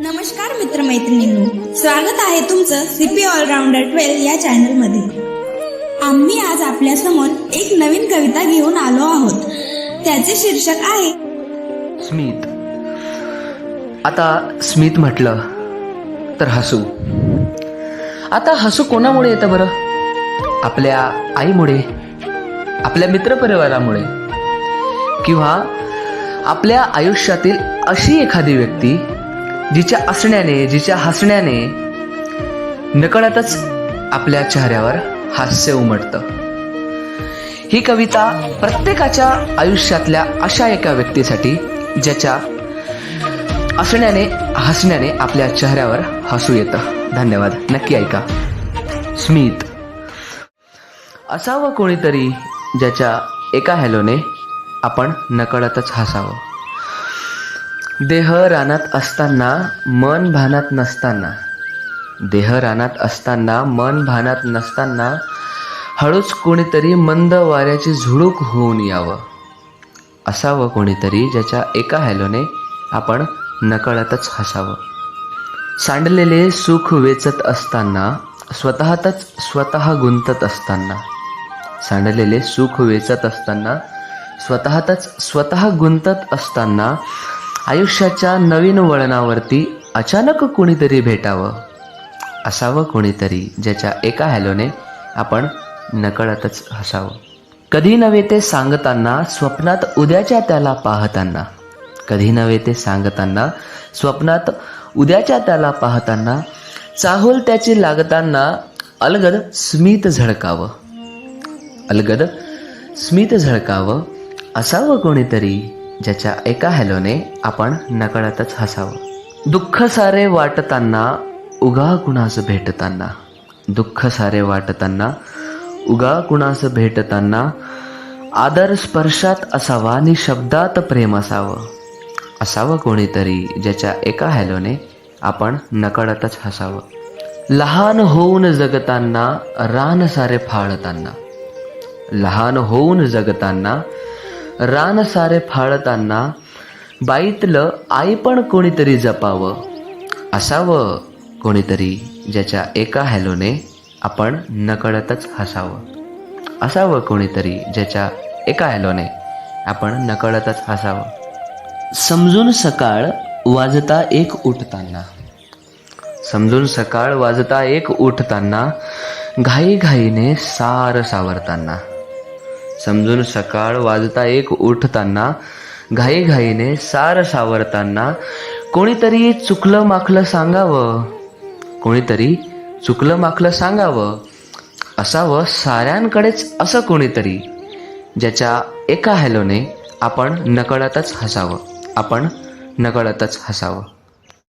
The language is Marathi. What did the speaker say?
नमस्कार मित्रमैत्रिणींनो स्वागत आहे तुमचं सीपी ऑलराऊंडर ट्वेल्व या चॅनलमध्ये आम्ही आज आपल्यासमोर एक नवीन कविता घेऊन आलो आहोत. त्याचे शीर्षक आहे स्मित. आता स्मित म्हटलं तर हसू. आता हसू कोणामुळे येतं बरं? आपल्या आईमुळे आपल्या मित्रपरिवारामुळे. किंवा आपल्या आयुष्यातील अशी एखादी व्यक्ती जिच्या असण्याने जिच्या हसण्याने नकळतच आपल्या चेहऱ्यावर हास्य उमटतं. ही कविता प्रत्येकाच्या आयुष्यातल्या अशा एका व्यक्तीसाठी ज्याच्या असण्याने हसण्याने आपल्या चेहऱ्यावर हसू येतं. धन्यवाद. नक्की ऐका. स्मित. असावं कोणीतरी ज्याच्या एका हॅलोने आपण नकळतच हसावं. देह रानात असताना मन भानात नसताना. देह रानात असताना मन भानात नसताना हळूच कोणीतरी मंद वाऱ्याची झुळूक होऊन यावं. असावं कोणीतरी ज्याच्या एका हॅलोने आपण नकळतच हसावं. सांडलेले सुख वेचत असताना स्वतःतच स्वतः गुंतत असताना. सांडलेले सुख वेचत असताना स्वतःतच स्वतः गुंतत असताना आयुष्याच्या नवीन वळणावरती अचानक कुणीतरी भेटावं. असावं कोणीतरी ज्याच्या एका हॅलोने आपण नकळतच हसावं. कधी नव्हे ते सांगताना स्वप्नात उद्याच्या त्याला पाहताना. कधी नव्हे ते सांगताना स्वप्नात उद्याच्या त्याला पाहताना चाहूल त्याची लागताना अलगद स्मित झळकावं. अलगद स्मित झळकावं. असावं कोणीतरी. ज्याच्या एका हॅलोने आपण नकळतच हसावं. दुःख सारे वाटताना उगा कुणास भेटताना. दुःख सारे वाटताना उगा कुणास भेटताना आदर स्पर्शात असावा आणि शब्दात प्रेम असावं. असावं कोणीतरी ज्याच्या एका हॅलोने आपण नकळतच हसावं. लहान होऊन जगताना रान सारे फाळताना. लहान होऊन जगताना रान सारे फाळताना बाईतलं आई पण कोणीतरी जपावं. असावं कोणीतरी ज्याच्या एका हॅलोने आपण नकळतच हसावं. असावं कोणीतरी ज्याच्या एका हॅलोने आपण नकळतच हसावं. समजून सकाळ वाजता एक उठताना. समजून सकाळ वाजता एक उठताना घाईघाईने सार सावरताना. समजून सकाळ वाजता एक उठताना घाईघाईने सार सावरताना कोणीतरी चुकलं माखलं सांगावं. कोणीतरी चुकलं माखलं सांगावं. असावं साऱ्यांकडेच असं कोणीतरी ज्याच्या एका हॅलोने आपण नकळतच हसावं. आपण नकळतच हसावं.